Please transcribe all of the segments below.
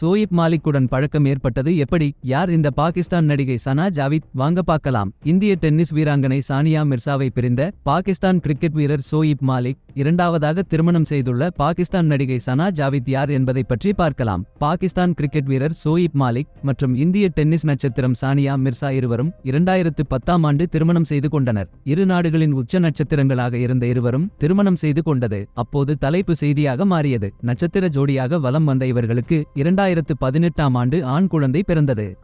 சோயிப் மாலிக்குடன் பழக்கம் ஏற்பட்டது எப்படி? யார் இந்த பாகிஸ்தான் நடிகை சனா ஜாவித்? வாங்க பார்க்கலாம். இந்திய டென்னிஸ் வீராங்கனை சானியா மிர்சாவை பிரிந்த பாகிஸ்தான் கிரிக்கெட் வீரர் சோயிப் மாலிக் இரண்டாவதாக திருமணம் செய்துள்ள பாகிஸ்தான் நடிகை சனா ஜாவித் யார் என்பதை பற்றி பார்க்கலாம். பாகிஸ்தான் கிரிக்கெட் வீரர் சோயிப் மாலிக் மற்றும் இந்திய டென்னிஸ் நட்சத்திரம் சானியா மிர்சா இருவரும் இரண்டாயிரத்து பத்தாம் ஆண்டு திருமணம் செய்து கொண்டனர். இரு நாடுகளின் உச்ச நட்சத்திரங்களாக இருந்த இருவரும் திருமணம் செய்து கொண்டது. அப்போது தலைப்பு செய்தியாக மாறியது. நட்சத்திர ஜோடியாக வலம் வந்த இவர்களுக்கு இரண்டாயிரத்து பதினெட்டாம் ஆண்டு ஆண் குழந்தை பிறந்தது.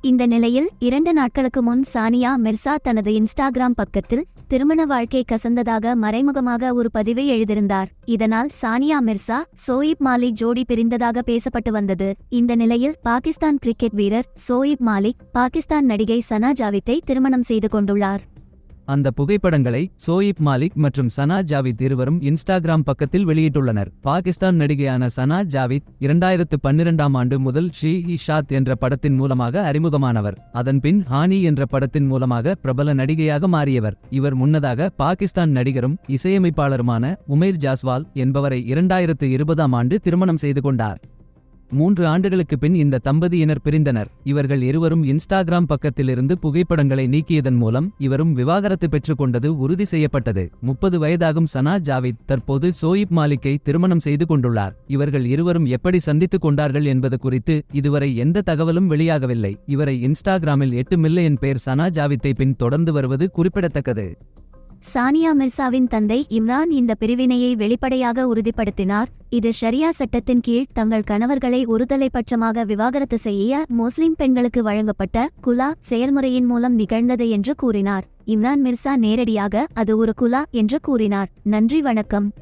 இந்த நிலையில் இரண்டு நாட்களுக்கு முன் சானியா மிர்சா தனது இன்ஸ்டாகிராம் பக்கத்தில் திருமண வாழ்க்கை கசந்ததாக மறைமுகமாக ஒரு பதிவை எழுதியிருந்தார். இதனால் சானியா மிர்சா சோயிப் மாலிக் ஜோடி பிரிந்ததாக பேசப்பட்டு வந்தது. இந்த நிலையில் பாகிஸ்தான் கிரிக்கெட் வீரர் சோயிப் மாலிக் பாகிஸ்தான் நடிகை சனா ஜாவித்தை திருமணம் செய்து கொண்டுள்ளார். அந்த புகைப்படங்களை சோயிப் மாலிக் மற்றும் சனா ஜாவித் இருவரும் இன்ஸ்டாகிராம் பக்கத்தில் வெளியிட்டுள்ளனர். பாகிஸ்தான் நடிகையான சனா ஜாவித் இரண்டாயிரத்து பன்னிரெண்டாம் ஆண்டு முதல் ஷீ இஷாத் என்ற படத்தின் மூலமாக அறிமுகமானவர். அதன்பின் ஹானி என்ற படத்தின் மூலமாக பிரபல நடிகையாக மாறியவர். இவர் முன்னதாக பாகிஸ்தான் நடிகரும் இசையமைப்பாளருமான உமேர் ஜாஸ்வால் என்பவரை இரண்டாயிரத்து இருபதாம் ஆண்டு திருமணம் செய்து கொண்டார். மூன்று ஆண்டுகளுக்கு பின் இந்த தம்பதியினர் பிரிந்தனர். இவர்கள் இருவரும் இன்ஸ்டாகிராம் பக்கத்திலிருந்து புகைப்படங்களை நீக்கியதன் மூலம் இவரும் விவாகரத்து பெற்றுக்கொண்டது உறுதி செய்யப்பட்டது. முப்பது வயதாகும் சனா ஜாவித் தற்போது சோயிப் மாலிக்கை திருமணம் செய்து கொண்டுள்ளார். இவர்கள் இருவரும் எப்படி சந்தித்துக் கொண்டார்கள் என்பது குறித்து இதுவரை எந்த தகவலும் வெளியாகவில்லை. இவரை இன்ஸ்டாகிராமில் எட்டு மில்லியன் பேர் சனா ஜாவித்தை பின் தொடர்ந்து வருவது குறிப்பிடத்தக்கது. சானியா மிர்சாவின் தந்தை இம்ரான் இந்த பிரிவினையை வெளிப்படையாக உறுதிப்படுத்தினார். இது ஷரியா சட்டத்தின் கீழ் தங்கள் கணவர்களை ஒருதலைபட்சமாக விவாகரத்து செய்ய முஸ்லிம் பெண்களுக்கு வழங்கப்பட்ட குலா செயல்முறையின் மூலம் நிகழ்ந்தது என்று கூறினார். இம்ரான் மிர்சா நேரடியாக அது ஒரு குலா என்று கூறினார். நன்றி வணக்கம்.